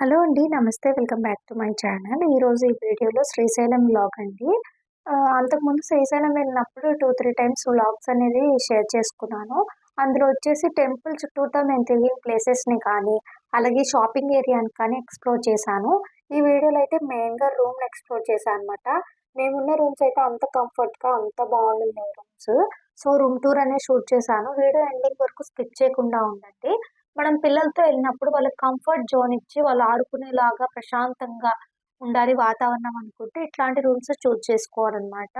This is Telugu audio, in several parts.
హలో అండి నమస్తే. Welcome back to my channel. ఈరోజు ఈ వీడియోలో శ్రీశైలం వ్లాగ్ అండి. అంతకుముందు శ్రీశైలం వెళ్ళినప్పుడు టూ త్రీ టైమ్స్ వ్లాగ్స్ అనేది షేర్ చేసుకున్నాను. అందులో వచ్చేసి టెంపుల్ చుట్టూతో నేను తిరిగిన ప్లేసెస్ని కానీ అలాగే షాపింగ్ ఏరియాని కానీ ఎక్స్ప్లోర్ చేశాను. ఈ వీడియోలో అయితే మెయిన్గా రూమ్ని ఎక్స్ప్లోర్ చేశాను అనమాట మేమున్న రూమ్స్ అయితే అంత కంఫర్ట్గా అంత బాగుంటుంది రూమ్స్. సో రూమ్ టూర్ అనేది షూట్ చేశాను. వీడియో ఎండింగ్ వరకు స్కిప్ చేయకుండా ఉండండి. మనం పిల్లలతో వెళ్ళినప్పుడు వాళ్ళకి కంఫర్ట్ జోన్ ఇచ్చి వాళ్ళు ఆడుకునేలాగా ప్రశాంతంగా ఉండాలి వాతావరణం అనుకుంటే ఇట్లాంటి రూమ్స్ చూస్ చేసుకోవాలన్నమాట.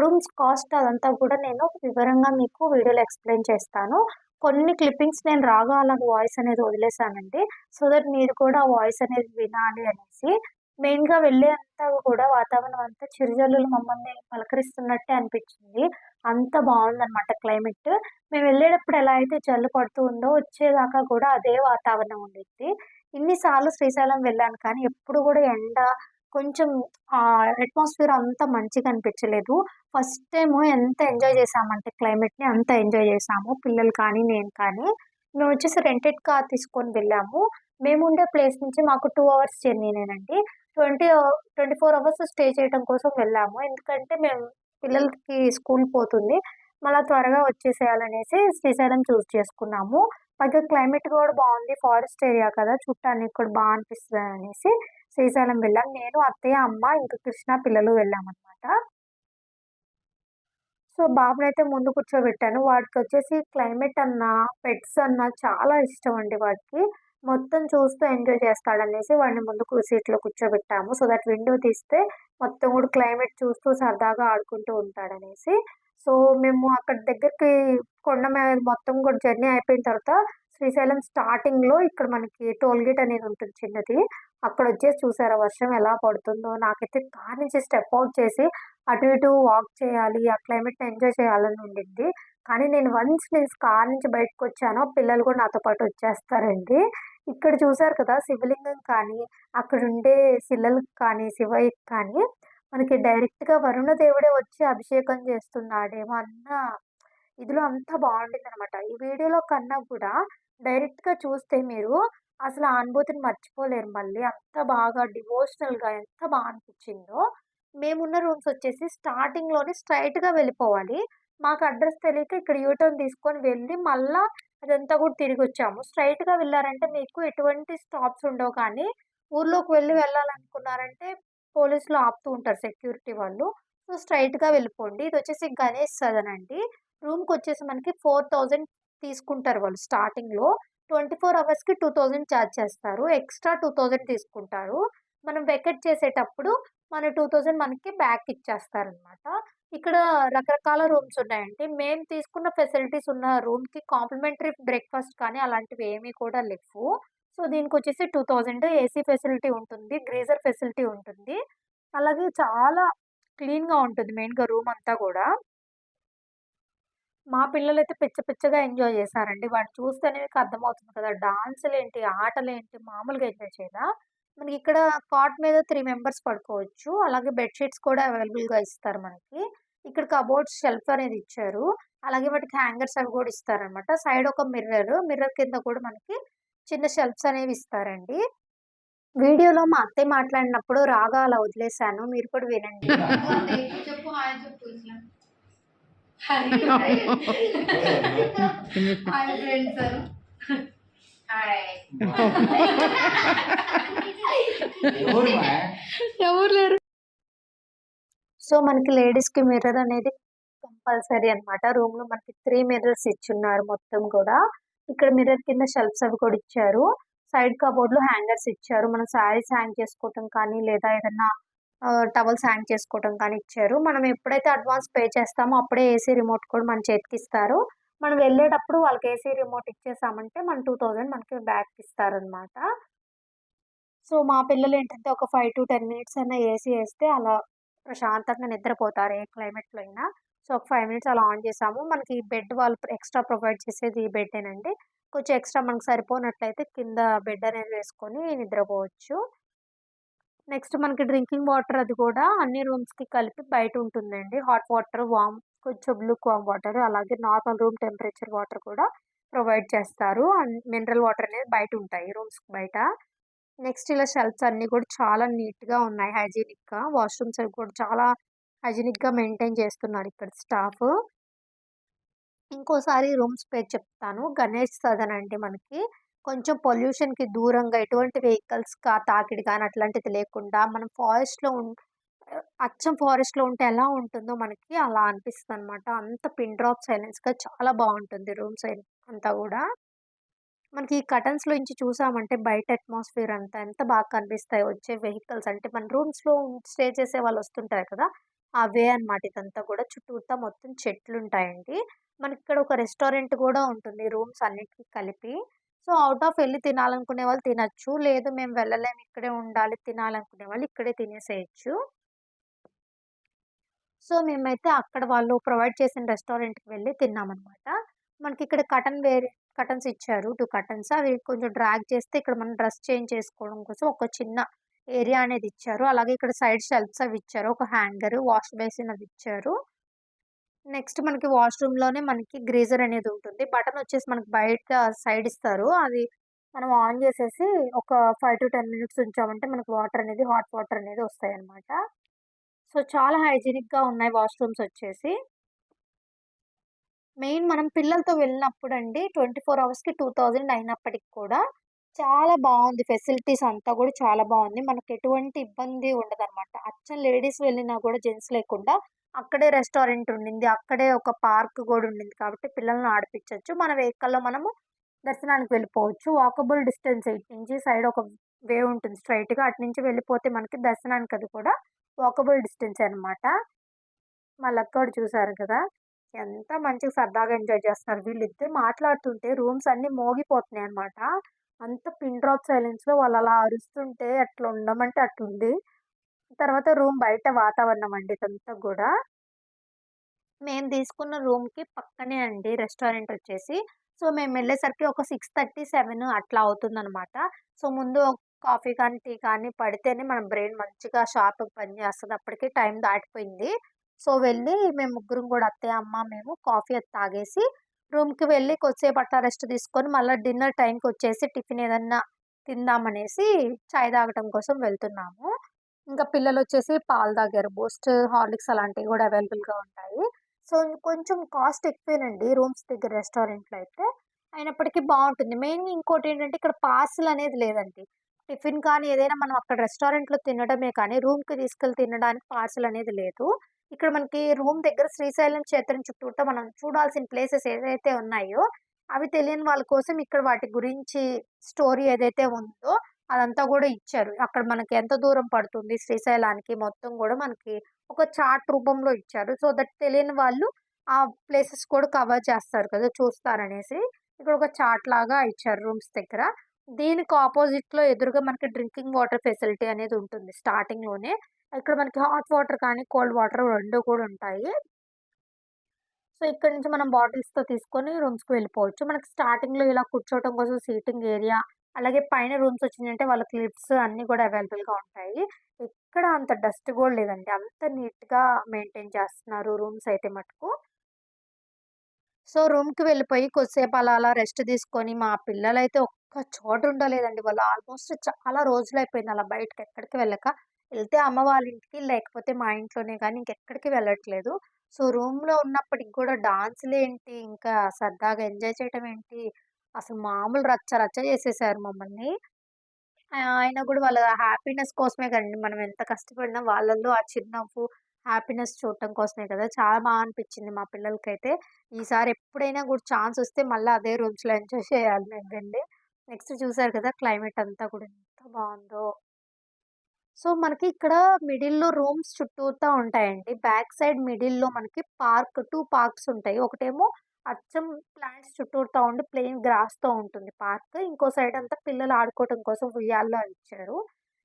రూమ్స్ కాస్ట్ అదంతా కూడా నేను వివరంగా మీకు వీడియోలో ఎక్స్ప్లెయిన్ చేస్తాను. కొన్ని క్లిప్పింగ్స్ నేను రాగా అలా వాయిస్ అనేది వదిలేసానండి సో దట్ మీరు కూడా వాయిస్ అనేది వినాలి అనేసి మెయిన్గా వెళ్ళే అంతా కూడా వాతావరణం అంతా చిరుజల్లులు మమ్మల్ని పలకరిస్తున్నట్టే అనిపించింది. అంత బాగుందన్నమాట క్లైమేట్. మేము వెళ్ళేటప్పుడు ఎలా అయితే జల్లు పడుతూ ఉందో వచ్చేదాకా కూడా అదే వాతావరణం ఉండిద్ది ఇన్నిసార్లు శ్రీశైలం వెళ్ళాను కానీ ఎప్పుడు కూడా ఎండ కొంచెం అట్మాస్ఫియర్ అంత మంచిగా అనిపించలేదు. ఫస్ట్ టైం ఎంత ఎంజాయ్ చేసామంటే క్లైమేట్ని అంత ఎంజాయ్ చేసాము. పిల్లలు కానీ నేను కానీ. మేము వచ్చేసి రెంటెడ్ కార్ తీసుకొని వెళ్ళాము. మేము ఉండే ప్లేస్ నుంచి మాకు two hours జర్నీనేనండి. Twenty twenty four hours stay చేయడం కోసం వెళ్ళాము. ఎందుకంటే మేము పిల్లలకి స్కూల్ పోతుంది. మళ్ళీ త్వరగా వచ్చేసేయాలనేసి శ్రీశైలం చూస్ చేసుకున్నాము. పైగా క్లైమేట్ కూడా బాగుంది. ఫారెస్ట్ ఏరియా కదా చుట్టానికి కూడా బాగా అనిపిస్తుంది అనేసి శ్రీశైలం వెళ్ళాం. నేను అత్తయ్య అమ్మ ఇంకా కృష్ణ పిల్లలు వెళ్ళామన్నమాట. సో బాబునైతే ముందు కూర్చోబెట్టాను. వాడికి వచ్చేసి క్లైమేట్ అన్నా పెట్స్ అన్న చాలా ఇష్టం అండి వాడికి. మొత్తం చూస్తూ ఎంజాయ్ చేస్తాడనేసి వాడిని ముందుకు సీట్లో కూర్చోబెట్టాము. సో దట్ విండో తీస్తే మొత్తం కూడా క్లైమేట్ చూస్తూ సరదాగా ఆడుకుంటూ ఉంటాడనేసి. సో మేము అక్కడ దగ్గరికి కొండ మీద మొత్తం కూడా జర్నీ అయిపోయిన తర్వాత శ్రీశైలం స్టార్టింగ్లో ఇక్కడ మనకి టోల్ గేట్ అనేది ఉంటుంది చిన్నది. అక్కడ వచ్చేసి చూసారా వర్షం ఎలా పడుతుందో. నాకైతే కార్ నుంచి స్టెప్ అవుట్ చేసి అటు ఇటు వాక్ చేయాలి ఆ క్లైమేట్ని ఎంజాయ్ చేయాలని ఉండింది. కానీ నేను వన్స్ నేను కార్ నుంచి బయటకు వచ్చానో పిల్లలు కూడా నాతో పాటు వచ్చేస్తారండి. ఇక్కడ చూసారు కదా! శివలింగం కానీ అక్కడ ఉండే శిలలకు కానీ శివయ్యకి కానీ మనకి డైరెక్ట్గా వరుణ దేవుడే వచ్చి అభిషేకం చేస్తున్నాడేమో అన్న ఇదిలో అంతా బాగుంటుంది అనమాట ఈ వీడియోలో కన్నా కూడా డైరెక్ట్గా చూస్తే మీరు అసలు ఆ అనుభూతిని మర్చిపోలేరు మళ్ళీ. అంత బాగా డివోషనల్గా ఎంత బాగా అనిపించిందో మేమున్న రూమ్స్ వచ్చేసి స్టార్టింగ్లోనే స్ట్రైట్గా వెళ్ళిపోవాలి. మాకు అడ్రస్ తెలియక ఇక్కడ యూటర్న్ తీసుకొని వెళ్ళి మళ్ళీ అదంతా కూడా తిరిగి వచ్చాము స్ట్రైట్గా వెళ్ళారంటే మీకు ఎటువంటి స్టాప్స్ ఉండవు. కానీ ఊర్లోకి వెళ్ళి వెళ్ళాలనుకున్నారంటే పోలీసులు ఆపుతూ ఉంటారు సెక్యూరిటీ వాళ్ళు. సో స్ట్రైట్గా వెళ్ళిపోండి. ఇది వచ్చేసి గణేష్ సదన్ అండి. రూమ్కి వచ్చేసి మనకి ఫోర్ థౌజండ్ తీసుకుంటారు వాళ్ళు స్టార్టింగ్లో. ట్వంటీ ఫోర్ అవర్స్కి టూ థౌజండ్ ఛార్జ్ చేస్తారు. ఎక్స్ట్రా టూ థౌజండ్ తీసుకుంటారు. మనం వెకెట్ చేసేటప్పుడు మన టూ థౌజండ్ మనకి బ్యాక్ ఇచ్చేస్తారనమాట. ఇక్కడ రకరకాల రూమ్స్ ఉన్నాయండి. మేము తీసుకున్న ఫెసిలిటీస్ ఉన్న రూమ్కి కాంప్లిమెంటరీ బ్రేక్ఫాస్ట్ కానీ అలాంటివి ఏమీ కూడా లేవు. సో దీనికి వచ్చేసి టూ థౌజండ్ ఏసీ ఫెసిలిటీ ఉంటుంది గ్రీజర్ ఫెసిలిటీ ఉంటుంది. అలాగే చాలా క్లీన్గా ఉంటుంది మెయిన్గా రూమ్ అంతా కూడా. మా పిల్లలు అయితే పిచ్చ పిచ్చగా ఎంజాయ్ చేశారండి. వాడిని చూస్తేనే మీకు అర్థమవుతుంది కదా డాన్సులు ఏంటి ఆటలు ఏంటి మామూలుగా ఎంజాయ్ చేయాలా మనకి ఇక్కడ కాట్ మీద త్రీ మెంబర్స్ పడుకోవచ్చు. అలాగే బెడ్షీట్స్ కూడా అవైలబుల్గా ఇస్తారు మనకి. ఇక్కడ కబోర్డ్స్ షెల్ఫ్ అనేది ఇచ్చారు. అలాగే వాటికి హ్యాంగర్స్ అవి కూడా ఇస్తారనమాట సైడ్ ఒక మిర్రర్ మిర్రర్ కింద కూడా మనకి చిన్న షెల్ఫ్స్ అనేవి ఇస్తారండి. వీడియోలో మా అత్తయ్య మాట్లాడినప్పుడు రాగా అలా వదిలేశాను. మీరు కూడా వినండి. చెప్పు హాయ్ చెప్పు ఇట్లా హాయ్ ఫ్రెండ్స్ హాయ్ ఎవరు లేరు. సో మనకి లేడీస్కి మిర్రర్ అనేది కంపల్సరీ అనమాట రూమ్లో మనకి త్రీ మిర్రర్స్ ఇచ్చున్నారు మొత్తం కూడా. ఇక్కడ మిర్రర్ కింద షెల్ఫ్స్ అవి కూడా ఇచ్చారు. సైడ్ కబోర్డ్లో హ్యాంగర్స్ ఇచ్చారు. మనం శారీస్ హ్యాంగ్ చేసుకోవటం కానీ లేదా ఏదన్నా టవల్స్ హ్యాంగ్ చేసుకోవటం కానీ ఇచ్చారు. మనం ఎప్పుడైతే అడ్వాన్స్ పే చేస్తామో అప్పుడే ఏసీ రిమోట్ కూడా మన చేతికి ఇస్తారు. మనం వెళ్ళేటప్పుడు వాళ్ళకి ఏసీ రిమోట్ ఇచ్చేసామంటే మన టూ థౌజండ్ మనకి బ్యాక్ ఇస్తారనమాట సో మా పిల్లలు ఏంటంటే ఒక ఫైవ్ టు టెన్ మినిట్స్ అయినా ఏసీ వేస్తే అలా ప్రశాంతంగా నిద్రపోతారు ఏ క్లైమేట్లో అయినా. సో ఒక ఫైవ్ మినిట్స్ అలా ఆన్ చేసాము. మనకి బెడ్ వాళ్ళు ఎక్స్ట్రా ప్రొవైడ్ చేసేది ఈ బెడ్డేనండి కొంచెం ఎక్స్ట్రా మనకు సరిపోనట్లయితే కింద బెడ్ అనేది వేసుకొని నిద్రపోవచ్చు. నెక్స్ట్ మనకి డ్రింకింగ్ వాటర్ అది కూడా అన్ని రూమ్స్కి కలిపి బయట ఉంటుందండి. హాట్ వాటర్ వామ్ కొంచెం బ్లూక్ వామ్ వాటర్ అలాగే నార్మల్ రూమ్ టెంపరేచర్ వాటర్ కూడా ప్రొవైడ్ చేస్తారు. అండ్ మినరల్ వాటర్ అనేది బయట ఉంటాయి రూమ్స్ బయట. నెక్స్ట్ ఇలా షెల్ఫ్స్ అన్నీ కూడా చాలా నీట్‌గా ఉన్నాయి హైజీనిక్‌గా. వాష్‌రూమ్స్ అవి కూడా చాలా హైజీనిక్‌గా మెయింటైన్ చేస్తున్నారు ఇక్కడ స్టాఫ్. ఇంకోసారి రూమ్స్ పేరు చెప్తాను. గణేష్ సదన్ అండి మనకి. కొంచెం పొల్యూషన్‌కి దూరంగా ఎటువంటి వెహికల్స్ కా తాకిడి కానీ అట్లాంటిది లేకుండా మనం ఫారెస్ట్‌లో ఉం అచ్చం ఫారెస్ట్‌లో ఉంటే ఎలా ఉంటుందో మనకి అలా అనిపిస్తదనమాట. అంత పిన్ డ్రాప్ సైలెన్స్‌గా చాలా బాగుంటుంది రూమ్స్ అంతా కూడా మనకి ఈ కర్టెన్స్‌లో నుంచి చూసామంటే బయట అట్మాస్ఫియర్ అంతా ఎంత బాగా కనిపిస్తాయి వచ్చే వెహికల్స్ అంటే మన రూమ్స్‌లో స్టే చేసే వాళ్ళు వస్తుంటారు కదా! ఆ వే అనమాట ఇదంతా కూడా. చుట్టూతా మొత్తం చెట్లుంటాయండి. మనకిక్కడ ఒక రెస్టారెంట్ కూడా ఉంటుంది రూమ్స్ అన్నిటికి కలిపి. సో, అవుట్ ఆఫ్ వెళ్ళి తినాలనుకునే వాళ్ళు తినచ్చు లేదు మేము వెళ్ళలేము ఇక్కడే ఉండాలి తినాలనుకునే వాళ్ళు ఇక్కడే తినేసేయొచ్చు. సో, మేమైతే అక్కడ వాళ్ళు ప్రొవైడ్ చేసిన రెస్టారెంట్‌కి వెళ్ళి తిన్నామనమాట. మనకిక్కడ కటన్ వేరే కటన్స్ ఇచ్చారు. టూ కటన్స్ అవి కొంచెం డ్రాగ్ చేస్తే ఇక్కడ మనం డ్రెస్ చేంజ్ చేసుకోవడం కోసం ఒక చిన్న ఏరియా అనేది ఇచ్చారు. అలాగే ఇక్కడ సైడ్ షెల్ఫ్స్ అవి ఇచ్చారు. ఒక హ్యాంగర్, వాష్ బేసిన్ అది ఇచ్చారు. నెక్స్ట్ మనకి వాష్‌రూమ్‌లోనే మనకి గ్రీజర్ అనేది ఉంటుంది. బటన్ వచ్చేసి మనకి బయట సైడ్ ఇస్తారు. అది మనం ఆన్ చేసేసి ఒక 5-10 మినిట్స్ ఉంచామంటే మనకు వాటర్ అనేది హాట్ వాటర్ అనేది వస్తాయి అనమాట సో, చాలా హైజీనిక్‌గా ఉన్నాయి వాష్‌రూమ్స్ వచ్చేసి. మెయిన్ మనం పిల్లలతో వెళ్ళినప్పుడు అండి ట్వంటీ ఫోర్ అవర్స్‌కి 2000 అయినప్పటికి కూడా చాలా బాగుంది ఫెసిలిటీస్ అంతా కూడా చాలా బాగుంది మనకు ఎటువంటి ఇబ్బంది ఉండదనమాట. అచ్చం లేడీస్ వెళ్ళినా కూడా జెంట్స్ లేకుండా అక్కడే రెస్టారెంట్ ఉండింది. అక్కడే ఒక పార్క్ కూడా ఉండింది కాబట్టి పిల్లల్ని ఆడిపించవచ్చు మన వెహికల్‌లో మనము దర్శనానికి వెళ్ళిపోవచ్చు. వాకబుల్ డిస్టెన్స్ ఇటు నుంచి సైడ్ ఒక వే ఉంటుంది స్ట్రైట్గా అటు నుంచి వెళ్ళిపోతే మనకి దర్శనానికి అది కూడా వాకబుల్ డిస్టెన్స్ అనమాట. మా లక్కోడు చూసారు కదా! ఎంత మంచిగా సరదాగా ఎంజాయ్ చేస్తున్నారు. వీళ్ళిద్దరు మాట్లాడుతుంటే రూమ్స్ అన్నీ మోగిపోతున్నాయన్నమాట. అంత పిన్ డ్రాప్ సైలెన్స్‌లో వాళ్ళు అలా అరుస్తుంటే అట్లా ఉండమంటే అట్లుంది. తర్వాత రూమ్ బయట వాతావరణం అండి ఇదంతా కూడా మేము తీసుకున్న రూమ్‌కి పక్కనే అండి రెస్టారెంట్ వచ్చేసి. సో, మేము వెళ్ళేసరికి ఒక 6:30, 7 అట్లా అవుతుందనమాట. సో, ముందు కాఫీ కానీ, టీ కానీ పడితేనే మన బ్రెయిన్ మంచిగా షార్ప్‌గా పనిచేస్తుంది అప్పటికి టైం దాటిపోయింది. సో, వెళ్ళి మేము ముగ్గురం కూడా అత్తయ్య, అమ్మ, మేము కాఫీ అది తాగేసి రూమ్‌కి వెళ్ళి కొద్దిసేపు అట్లా రెస్ట్ తీసుకొని మళ్ళీ డిన్నర్ టైంకి వచ్చేసి టిఫిన్ ఏదన్నా తిందామనేసి చాయ్ తాగటం కోసం వెళ్తున్నాము. ఇంకా పిల్లలు వచ్చేసి పాలు తాగారు. బూస్ట్, హార్లిక్స్ అలాంటివి కూడా అవైలబుల్‌గా ఉంటాయి. సో, కొంచెం కాస్ట్ ఎక్కువేనండి రూమ్స్ దగ్గర రెస్టారెంట్‌లో అయితే. అయినప్పటికీ బాగుంటుంది మెయిన్ ఇంకోటి ఏంటంటే ఇక్కడ పార్సిల్ అనేది లేదండి. టిఫిన్ కానీ ఏదైనా మనం అక్కడ రెస్టారెంట్‌లో తినడమే కానీ రూమ్‌కి తీసుకెళ్ళి తినడానికి పార్సిల్ అనేది లేదు. ఇక్కడ మనకి రూమ్ దగ్గర శ్రీశైలం క్షేత్రం చుట్టూతా మనం చూడాల్సిన ప్లేసెస్ ఏదైతే ఉన్నాయో అవి తెలియని వాళ్ళ కోసం ఇక్కడ వాటి గురించి స్టోరీ ఏదైతే ఉందో అదంతా కూడా ఇచ్చారు. అక్కడ మనకి ఎంత దూరం పడుతుంది శ్రీశైలానికి మొత్తం కూడా మనకి ఒక చార్ట్ రూపంలో ఇచ్చారు. సో, దట్ తెలియని వాళ్ళు ఆ ప్లేసెస్ కూడా కవర్ చేస్తారు కదా! చూస్తారనేసి. ఇక్కడ ఒక చార్ట్ లాగా ఇచ్చారు రూమ్స్ దగ్గర. దీనికి ఆపోజిట్లో ఎదురుగా మనకి డ్రింకింగ్ వాటర్ ఫెసిలిటీ అనేది ఉంటుంది స్టార్టింగ్‌లోనే. ఇక్కడ మనకి హాట్ వాటర్ కానీ, కోల్డ్ వాటర్ రెండు కూడా ఉంటాయి. సో, ఇక్కడ నుంచి మనం బాటిల్స్‌తో తీసుకొని రూమ్స్‌కి వెళ్ళిపోవచ్చు. మనకి స్టార్టింగ్‌లో ఇలా కూర్చోవటం కోసం సీటింగ్ ఏరియా, అలాగే పైన రూమ్స్ వచ్చినాయంటే వాళ్ళకి లిఫ్ట్స్ అన్నీ కూడా అవైలబుల్‌గా ఉంటాయి. ఎక్కడ అంత డస్ట్ కూడా లేదండి. అంత నీట్‌గా మెయింటైన్ చేస్తున్నారు రూమ్స్ అయితే మటుకు. సో, రూమ్‌కి వెళ్ళిపోయి కొద్దిసేపు అలా అలా రెస్ట్ తీసుకొని మా పిల్లలైతే ఒక్క చోట ఉండలేదండి. వాళ్ళు ఆల్మోస్ట్ చాలా రోజులు అయిపోయింది అలా బయటకి ఎక్కడికి వెళ్ళక. వెళ్తే అమ్మ వాళ్ళ ఇంటికి లేకపోతే మా ఇంట్లోనే కానీ ఇంకెక్కడికి వెళ్ళట్లేదు. సో, రూమ్‌లో ఉన్నప్పటికి కూడా డాన్సులేంటి, ఇంకా సరదాగా ఎంజాయ్ చేయటం ఏంటి, అసలు మామూలు రచ్చ రచ్చ చేసేసారు మమ్మల్ని. ఆయన అయినా కూడా వాళ్ళ హ్యాపీనెస్ కోసమే కదండి మనం ఎంత కష్టపడినా వాళ్ళల్లో ఆ చిరునవ్వు, హ్యాపీనెస్ చూడటం కోసమే కదా! చాలా బాగా అనిపించింది మా పిల్లలకైతే. ఈసారి ఎప్పుడైనా కూడా ఛాన్స్ వస్తే మళ్ళీ అదే రూమ్స్‌లో ఎంజాయ్ చేయాలి మేమండి. నెక్స్ట్ చూసారు కదా! క్లైమేట్ అంతా కూడా ఎంత బాగుందో సో, మనకి ఇక్కడ మిడిల్‌లో రూమ్స్ చుట్టూతా ఉంటాయండి. బ్యాక్ సైడ్ మిడిల్‌లో మనకి పార్క్ టూ పార్క్స్ ఉంటాయి. ఒకటేమో అచ్చం ప్లాంట్స్ చుట్టూతా ఉండి ప్లెయిన్ గ్రాస్‌తో ఉంటుంది పార్క్. ఇంకో సైడ్ అంతా పిల్లలు ఆడుకోవటం కోసం ఉయ్యాల్లో ఇచ్చారు ఇచ్చారు.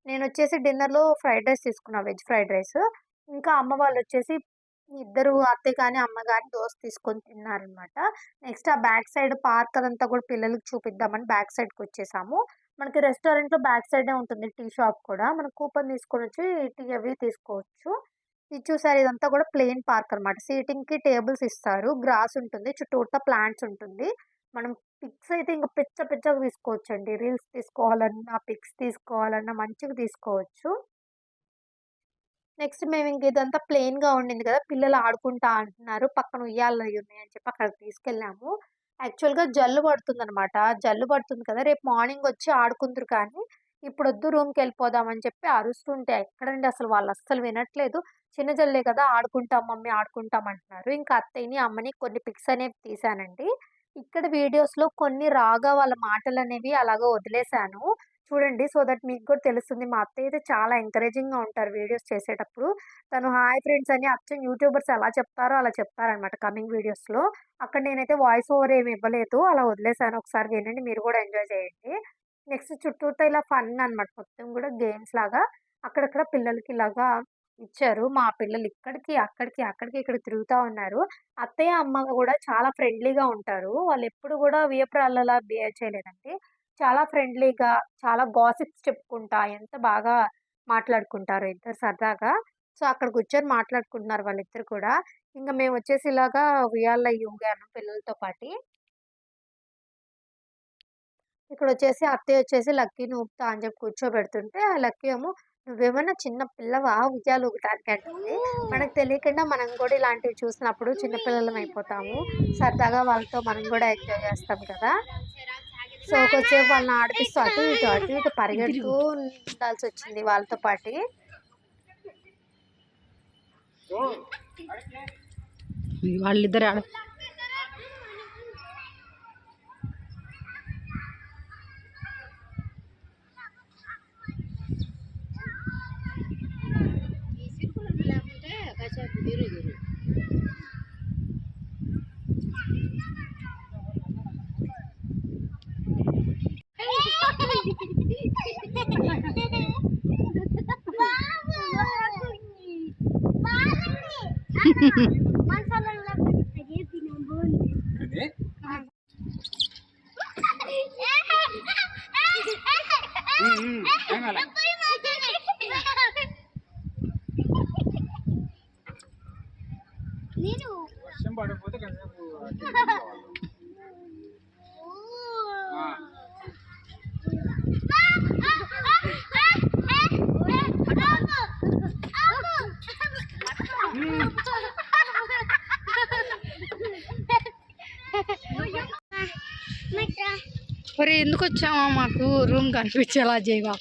నేనొచ్చేసి డిన్నర్‌లో ఫ్రైడ్ రైస్ తీసుకున్నా వెజ్ ఫ్రైడ్ రైస్. ఇంకా అమ్మ వాళ్ళు వచ్చేసి ఇద్దరు అత్తయ్య కానీ అమ్మ కానీ దోశ తీసుకొని తిన్నారనమాట. నెక్స్ట్ ఆ బ్యాక్ సైడ్ పార్క్ అదంతా కూడా పిల్లలకి చూపిద్దామని బ్యాక్ సైడ్కి వచ్చేసాము మనకి రెస్టారెంట్‌లో బ్యాక్ సైడే ఉంటుంది టీ షాప్ కూడా. మనం కూపన్ తీసుకొని వచ్చి టీ అవి తీసుకోవచ్చు. ఇది చూసారు ఇదంతా కూడా ప్లెయిన్ పార్క్ అనమాట. సీటింగ్‌కి టేబుల్స్ ఇస్తారు. గ్రాస్ ఉంటుంది. చుట్టూతా ప్లాంట్స్ ఉంటుంది. మనం పిక్స్ అయితే ఇంకా పిచ్చ పిచ్చగా తీసుకోవచ్చండి. రీల్స్ తీసుకోవాలన్నా, పిక్స్ తీసుకోవాలన్నా మంచిగా తీసుకోవచ్చు. నెక్స్ట్ మేము ఇంక ఇదంతా ప్లెయిన్‌గా ఉండింది కదా! పిల్లలు ఆడుకుంటా అంటున్నారు. పక్కన ఉయ్యాల ఉన్నాయి అని చెప్పి అక్కడికి తీసుకెళ్ళాము. యాక్చువల్‌గా జల్లు పడుతుందనమాట. జల్లు పడుతుంది కదా! రేపు మార్నింగ్ వచ్చి ఆడుకుందరు కానీ, ఇప్పుడొద్దు రూమ్కి వెళ్ళిపోదామని చెప్పి అరుస్తుంటే ఎక్కడండి అసలు వాళ్ళు అస్సలు వినట్లేదు. చిన్న జల్లే కదా! ఆడుకుంటాం మమ్మీ ఆడుకుంటాం అంటున్నారు. ఇంకా అత్తయ్యని, అమ్మని కొన్ని పిక్స్ అనేవి తీశానండి. ఇక్కడ వీడియోస్‌లో కొన్ని రాగా వాళ్ళ మాటలు అనేవి అలాగా వదిలేశాను. చూడండి. సో దట్ మీకు కూడా తెలుస్తుంది. మా అత్తయ్య అయితే చాలా ఎంకరేజింగ్‌గా ఉంటారు వీడియోస్ చేసేటప్పుడు. తను హాయ్ ఫ్రెండ్స్ అని అచ్చం యూట్యూబర్స్ ఎలా చెప్తారో అలా చెప్తారనమాట కమింగ్ వీడియోస్‌లో. అక్కడ నేనైతే వాయిస్ ఓవర్ ఏమి ఇవ్వలేదు. అలా వదిలేసాను ఒకసారి వినండి మీరు కూడా ఎంజాయ్ చేయండి. నెక్స్ట్ చుట్టూతో ఇలా ఫన్ అనమాట. మొత్తం కూడా గేమ్స్ లాగా అక్కడక్కడ పిల్లలకి ఇలాగా ఇచ్చారు. మా పిల్లలు ఇక్కడికి, అక్కడికి, అక్కడికి, ఇక్కడ తిరుగుతూ ఉన్నారు. అత్తయ్య, అమ్మ కూడా చాలా ఫ్రెండ్లీగా ఉంటారు. వాళ్ళు ఎప్పుడు కూడా వియపురాళ్ళలా బిహేవ్ చేయలేదండి. చాలా ఫ్రెండ్లీగా, చాలా గాసిప్స్ చెప్పుకుంటా ఎంత బాగా మాట్లాడుకుంటారు ఇద్దరు సరదాగా. సో, అక్కడ కూర్చొని మాట్లాడుకుంటున్నారు వాళ్ళిద్దరు కూడా. ఇంకా మేము వచ్చేసి ఇలాగా ఉయ్యాల్లో ఊగాను పిల్లలతో పాటి. ఇక్కడ వచ్చేసి అత్తయ్య వచ్చేసి లక్కీని ఊపుతా అని చెప్పి కూర్చోబెడుతుంటే, ఆ లక్కీ ఏమో "నువ్వేమన్నా చిన్న పిల్లవా ఉయ్యాలు ఊగటానికి" అంటుంది. మనకు తెలియకుండా మనం కూడా ఇలాంటివి చూసినప్పుడు చిన్నపిల్లలం అయిపోతాము. సరదాగా వాళ్ళతో మనం కూడా ఎంజాయ్ చేస్తాం కదా! సో, కొద్దిసేపు వాళ్ళని ఆడిపిస్తూ అటు ఇటు, అటు ఇటు పరిగెడుతూ ఉండాల్సొచ్చింది వాళ్ళతో పాటి. వాళ్ళిద్దరు ఆడ నేను ఒరే ఎందుకు వచ్చావా మాకు రూమ్ కనిపించేలా చేయవా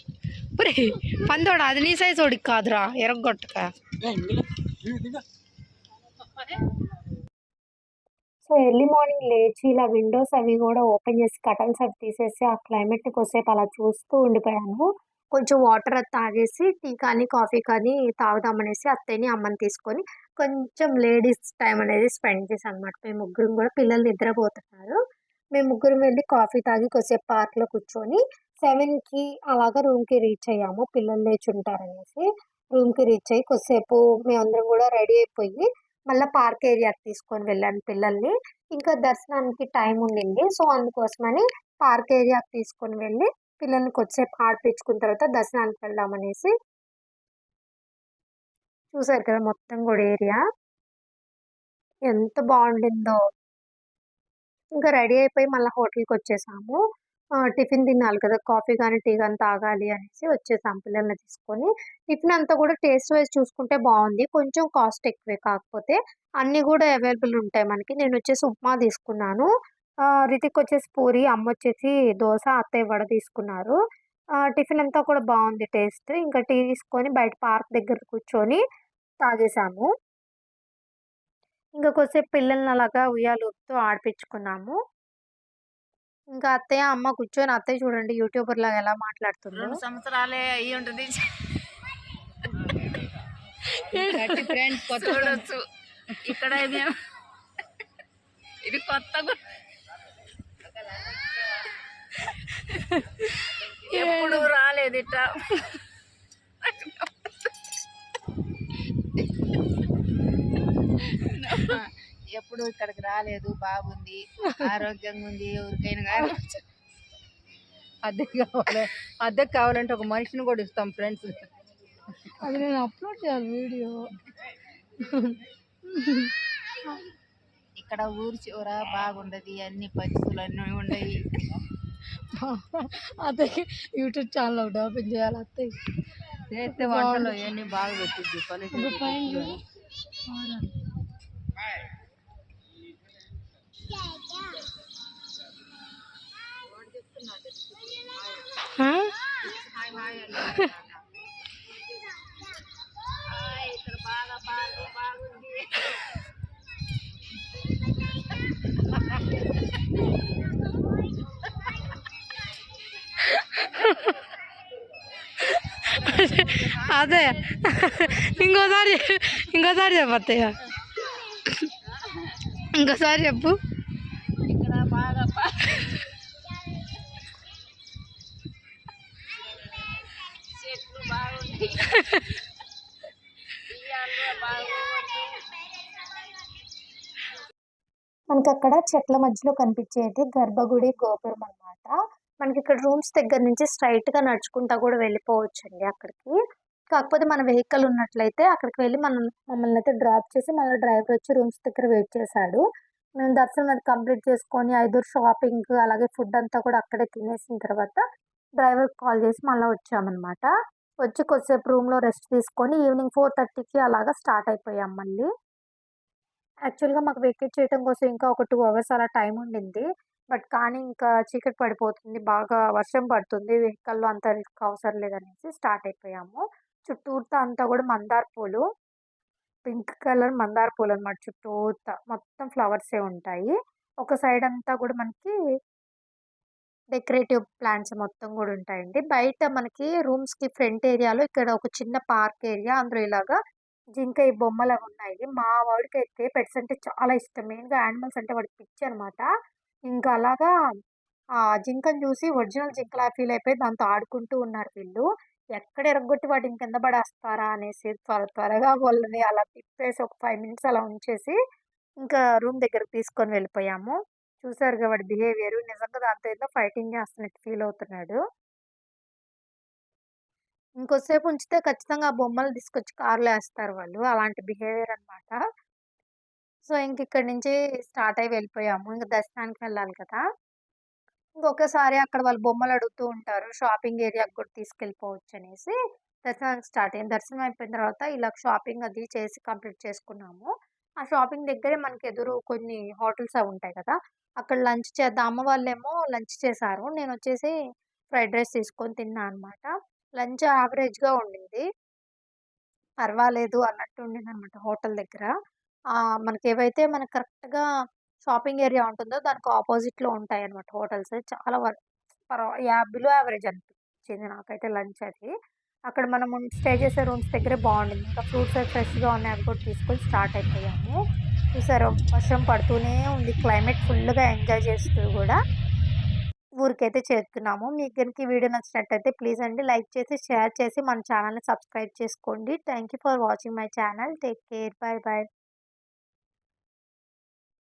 ఒరే పందోడు అది నీ సైజ్ ఒడికి కాదురా ఎరగొట్టక సో, ఎర్లీ మార్నింగ్ లేచి ఇలా విండోస్ అవి కూడా ఓపెన్ చేసి కటన్స్ అవి తీసేసి ఆ క్లైమేట్‌ని కొసేపు అలా చూస్తూ ఉండిపోయాను. కొంచెం వాటర్ అది తాగేసి టీ కానీ, కాఫీ కానీ తాగుదామనేసి అత్తయ్యని, అమ్మని తీసుకొని కొంచెం లేడీస్ టైం అనేది స్పెండ్ చేశాననమాట. మేము ముగ్గురు కూడా పిల్లలు నిద్రపోతున్నారు. మేము ముగ్గురం వెళ్ళి కాఫీ తాగి కొద్దిసేపు పార్క్‌లో కూర్చొని సెవెన్కి అలాగా రూమ్‌కి రీచ్ అయ్యాము. పిల్లలు లేచి ఉంటారనేసి. రూమ్‌కి రీచ్ అయ్యి కొద్దిసేపు మేమందరం కూడా రెడీ అయిపోయి మళ్ళీ పార్క్ ఏరియాకి తీసుకొని వెళ్ళాను పిల్లల్ని. ఇంకా దర్శనానికి టైం ఉండింది. సో, అందుకోసమని పార్క్ ఏరియాకి తీసుకొని వెళ్ళి పిల్లల్ని కొద్దిసేపు ఆడిపించుకున్న తర్వాత దర్శనానికి వెళ్దామనేసి చూసారు కదా మొత్తం కూడా ఏరియా. ఎంత బాగుండిందో ఇంకా రెడీ అయిపోయి మళ్ళీ హోటల్కి వచ్చేసాము టిఫిన్ తినాలి కదా! కాఫీ కానీ టీ కానీ తాగాలి అనేసి వచ్చేసాం పిల్లల్ని తీసుకొని. టిఫిన్ అంతా కూడా టేస్ట్ వైజ్ చూసుకుంటే బాగుంది కొంచెం కాస్ట్ ఎక్కువే కాకపోతే. అన్నీ కూడా అవైలబుల్ ఉంటాయి మనకి. నేను వచ్చేసి ఉప్మా తీసుకున్నాను. రితిక్ వచ్చేసి పూరి, అమ్మ వచ్చేసి దోశ అత్తయ్య వడ తీసుకున్నారు. టిఫిన్ అంతా కూడా బాగుంది టేస్ట్. ఇంకా టీ తీసుకొని బయట పార్క్ దగ్గర కూర్చొని తాగేసాము. ఇంకా కొద్దిసేపు పిల్లల్ని అలాగా ఉయ్యాల ఊపుతూ ఆడిపించుకున్నాము. ఇంకా అత్తయ్య, అమ్మ కూర్చొని అత్తయ్య చూడండి యూట్యూబర్‌లాగా ఎలా మాట్లాడుతుందో. సంవత్సరాలే అయ్యి ఉంటుంది. ఫ్రెండ్స్ కొత్త చూడొచ్చు. ఇక్కడ ఇది కొత్తగా. ఎప్పుడు రాలేదు ఇట్లా ఎప్పుడు ఇక్కడికి రాలేదు బాగుంది ఆరోగ్యంగా ఉంది ఎవరికైనా కానీ అద్దె కావాలి. అద్దె కావాలంటే ఒక మనిషిని కూడా ఇస్తాం ఫ్రెండ్స్. అది నేను అప్లోడ్ చేయాలి వీడియో. అక్కడ ఊరి చివర బాగుండదు అన్ని పచ్చులు అన్నీ ఉండయి అత్తయ్య యూట్యూబ్ ఛానల్ ఒకటి ఓపెన్ చేయాలి అత్తయ్య చేస్తే వంటలు అవన్నీ బాగా పెట్టిద్ది పల్లెటూరు ఆ? అదే. ఇంకోసారి ఇంకోసారి చెప్పు ఇంకోసారి చెప్పు ఇక్కడ బాగా చెట్లు బాగుంది బియ్యాలు బాగుంది మనకి అక్కడ చెట్ల మధ్యలో కనిపించేది గర్భగుడి గోపురం అనమాట మనకి ఇక్కడ రూమ్స్ దగ్గర నుంచి స్ట్రైట్గా నడుచుకుంటా కూడా వెళ్ళిపోవచ్చు అండి అక్కడికి. కాకపోతే మన వెహికల్ ఉన్నట్లయితే అక్కడికి వెళ్ళి మనం మమ్మల్ని అయితే డ్రాప్ చేసి మళ్ళీ డ్రైవర్ వచ్చి రూమ్స్ దగ్గర వెయిట్ చేశాడు. మేము దర్శనం అది కంప్లీట్ చేసుకొని ఐదు షాపింగ్ అలాగే ఫుడ్ అంతా కూడా అక్కడే తినేసిన తర్వాత డ్రైవర్కి కాల్ చేసి మళ్ళీ వచ్చామన్నమాట. వచ్చి కొద్దిసేపు రూమ్లో రెస్ట్ తీసుకొని ఈవినింగ్ ఫోర్ థర్టీకి అలాగా స్టార్ట్ అయిపోయాం మళ్ళీ. యాక్చువల్గా మాకు వెకేట్ చేయడం కోసం ఇంకా ఒక టూ అవర్స్ అలా టైం ఉండింది. బట్ కానీ ఇంకా చీకటి పడిపోతుంది బాగా వర్షం పడుతుంది వెహికల్లో అంత రిస్క్ అవసరం లేదనేసి స్టార్ట్ అయిపోయాము. చుట్టూతా అంతా కూడా మందార పూలు పింక్ కలర్ మందార పూలు అనమాట చుట్టూతా. మొత్తం ఫ్లవర్సే ఉంటాయి. ఒక సైడ్ అంతా కూడా మనకి డెకరేటివ్ ప్లాంట్స్ మొత్తం కూడా ఉంటాయండి. బయట మనకి రూమ్స్కి ఫ్రంట్ ఏరియాలో ఇక్కడ ఒక చిన్న పార్క్ ఏరియా అందులో ఇలాగా జింక ఈ బొమ్మలు అవి ఉన్నాయి మా వాడికి అయితే పెట్స్ అంటే చాలా ఇష్టం. మెయిన్గా యానిమల్స్ అంటే వాడికి పిచ్చి అనమాట ఇంకా అలాగా ఆ జింకను చూసి ఒరిజినల్ జింకలా ఫీల్ అయిపోయి దాంతో ఆడుకుంటూ ఉన్నారు వీళ్ళు. ఎక్కడ ఎరగొట్టి వాటిని కింద పడేస్తారా అనేసి త్వర త్వరగా వాళ్ళని అలా తిప్పేసి ఒక ఫైవ్ మినిట్స్ అలా ఉంచేసి ఇంకా రూమ్ దగ్గరకు తీసుకొని వెళ్ళిపోయాము. చూసారుగా వాడి బిహేవియర్. నిజంగా దాంతో ఏదో ఫైటింగ్ చేస్తున్నట్టు ఫీల్ అవుతున్నాడు. ఇంకోసేపు ఉంచితే ఖచ్చితంగా ఆ బొమ్మలు తీసుకొచ్చి కార్లో వేస్తారు వాళ్ళు. అలాంటి బిహేవియర్ అనమాట సో ఇంక ఇక్కడి నుంచి స్టార్ట్ అయ్యి వెళ్ళిపోయాము. ఇంక దర్శనానికి వెళ్ళాలి కదా. ఇంకొకసారి అక్కడ వాళ్ళు బొమ్మలు అడుగుతూ ఉంటారు. షాపింగ్ ఏరియాకి కూడా తీసుకెళ్ళిపోవచ్చు అనేసి దర్శనానికి స్టార్ట్ అయ్యింది. దర్శనం అయిపోయిన తర్వాత ఇలా షాపింగ్ అది చేసి కంప్లీట్ చేసుకున్నాము. ఆ షాపింగ్ దగ్గరే మనకి ఎదురు కొన్ని హోటల్స్ అవి ఉంటాయి కదా. అక్కడ లంచ్ చేద్దాం. అమ్మ వాళ్ళేమో లంచ్ చేశారు. నేను వచ్చేసి ఫ్రైడ్ రైస్ తీసుకొని తిన్నా అనమాట లంచ్ యావరేజ్గా ఉండింది. పర్వాలేదు అన్నట్టు ఉండింది అనమాట హోటల్ దగ్గర. మనకి ఏవైతే మనకి కరెక్ట్గా షాపింగ్ ఏరియా ఉంటుందో దానికి ఆపోజిట్లో ఉంటాయి అనమాట హోటల్స్. చాలా వర్ పర్వా యా బిలో యావరేజ్ అనిపించింది నాకైతే లంచ్ అది. అక్కడ మనం స్టే చేసే రూమ్స్ దగ్గరే బాగుండింది ఇంకా ఫ్రూట్స్ అవి ఫ్రెష్గా ఉన్నాయి అవి కూడా తీసుకొని స్టార్ట్ అయిపోయాము. చూసారు వర్షం పడుతూనే ఉంది. క్లైమేట్ ఫుల్గా ఎంజాయ్ చేస్తూ కూడా ఊరికైతే చేస్తున్నాము మీకు కనుక వీడియో నచ్చినట్టయితే ప్లీజ్ అండి లైక్ చేసి షేర్ చేసి మన ఛానల్ని సబ్స్క్రైబ్ చేసుకోండి. Thank you for watching my channel. Take care. Bye bye